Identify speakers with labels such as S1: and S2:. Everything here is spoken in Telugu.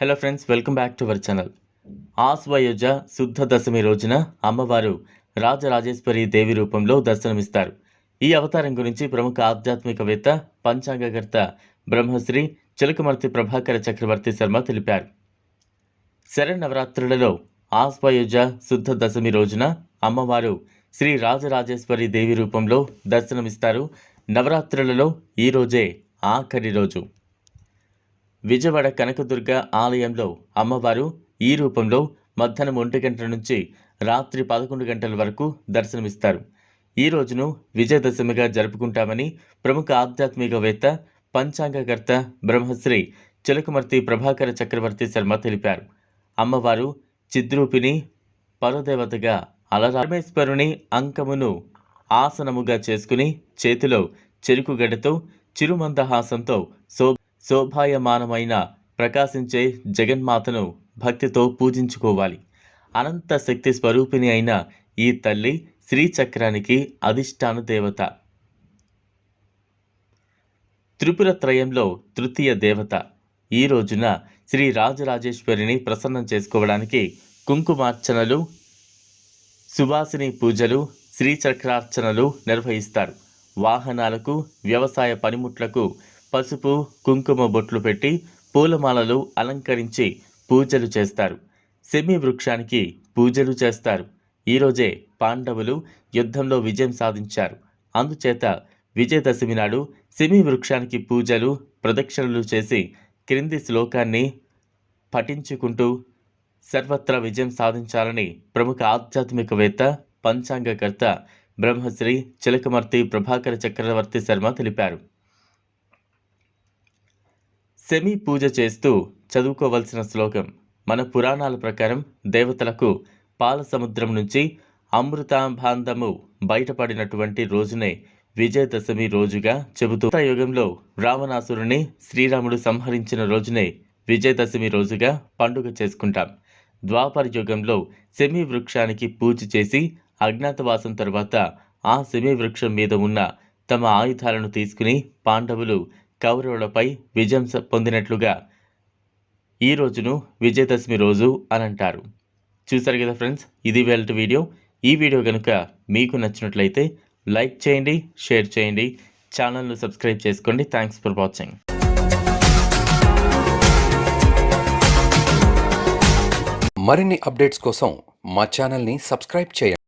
S1: Hello friends welcome back to our channel ఆశ్వయుజ శుద్ధ దశమి రోజున అమ్మవారు రాజరాజేశ్వరి దేవి రూపంలో దర్శనమిస్తారు. ఈ అవతారం గురించి ప్రముఖ ఆధ్యాత్మికవేత్త పంచాంగకర్త బ్రహ్మశ్రీ చిలకమర్తి ప్రభాకర చక్రవర్తి శర్మ తెలిపారు. శరన్నవరాత్రులలో ఆశ్వయుజ శుద్ధ దశమి రోజున అమ్మవారు శ్రీ రాజరాజేశ్వరి దేవి రూపంలో దర్శనమిస్తారు. నవరాత్రులలో ఈ రోజే ఆఖరి రోజు. విజయవాడ కనకదుర్గ ఆలయంలో అమ్మవారు ఈ రూపంలో మధ్యాహ్నం ఒంటి గంటల నుంచి రాత్రి పదకొండు గంటల వరకు దర్శనమిస్తారు. ఈ రోజును విజయదశమిగా జరుపుకుంటామని ప్రముఖ ఆధ్యాత్మికవేత్త పంచాంగకర్త బ్రహ్మశ్రీ చిలకమర్తి ప్రభాకర చక్రవర్తి శర్మ తెలిపారు. అమ్మవారు చిద్రూపిణి పరదేవతగా అలరామేశ్వరుని అంకమును ఆసనముగా చేసుకుని చేతిలో చెరుకు గడ్డతో చిరుమందహాసంతో సో శోభాయమానమైన ప్రకాశించే జగన్మాతను భక్తితో పూజించుకోవాలి. అనంత శక్తి స్వరూపిణి అయిన ఈ తల్లి శ్రీచక్రానికి అధిష్టాన దేవత త్రిపుర త్రయంలో తృతీయ దేవత. ఈ రోజున శ్రీ రాజరాజేశ్వరిని ప్రసన్నం చేసుకోవడానికి కుంకుమార్చనలు సువాసిని పూజలు శ్రీచక్రార్చనలు నిర్వహిస్తారు. వాహనాలకు వ్యవసాయ పనిముట్లకు పసుపు కుంకుమ బొట్లు పెట్టి పూలమాలలు అలంకరించి పూజలు చేస్తారు. సెమి వృక్షానికి పూజలు చేస్తారు. ఈరోజే పాండవులు యుద్ధంలో విజయం సాధించారు. అందుచేత విజయదశమి నాడు సిమి వృక్షానికి పూజలు ప్రదక్షిణలు చేసి క్రింది శ్లోకాన్ని పఠించుకుంటూ సర్వత్రా విజయం సాధించాలని ప్రముఖ ఆధ్యాత్మికవేత్త పంచాంగకర్త బ్రహ్మశ్రీ చిలకమర్తి ప్రభాకర చక్రవర్తి శర్మ తెలిపారు. సెమి పూజ చేస్తూ చదువుకోవలసిన శ్లోకం. మన పురాణాల ప్రకారం దేవతలకు పాల సముద్రం నుంచి అమృతాంభాంధము బయటపడినటువంటి రోజునే విజయదశమి రోజుగా చెబుతూ యుగంలో రావణాసురుని శ్రీరాముడు సంహరించిన రోజునే విజయదశమి రోజుగా పండుగ చేసుకుంటాం. ద్వాపర యుగంలో సెమి వృక్షానికి పూజ చేసి అజ్ఞాతవాసం తర్వాత ఆ సెమి వృక్షం మీద ఉన్న తమ ఆయుధాలను తీసుకుని పాండవులు కౌరవులపై విజయం పొందినట్లుగా ఈ రోజును విజయదశమి రోజు అని అంటారు. చూసారు కదా ఫ్రెండ్స్? ఇది వెల్ట్ వీడియో. ఈ వీడియో కనుక మీకు నచ్చినట్లయితే లైక్ చేయండి షేర్ చేయండి ఛానల్ను సబ్స్క్రైబ్ చేసుకోండి. Thanks for watching.
S2: మరిన్ని అప్డేట్స్ కోసం మా ఛానల్ని సబ్స్క్రైబ్ చేయండి.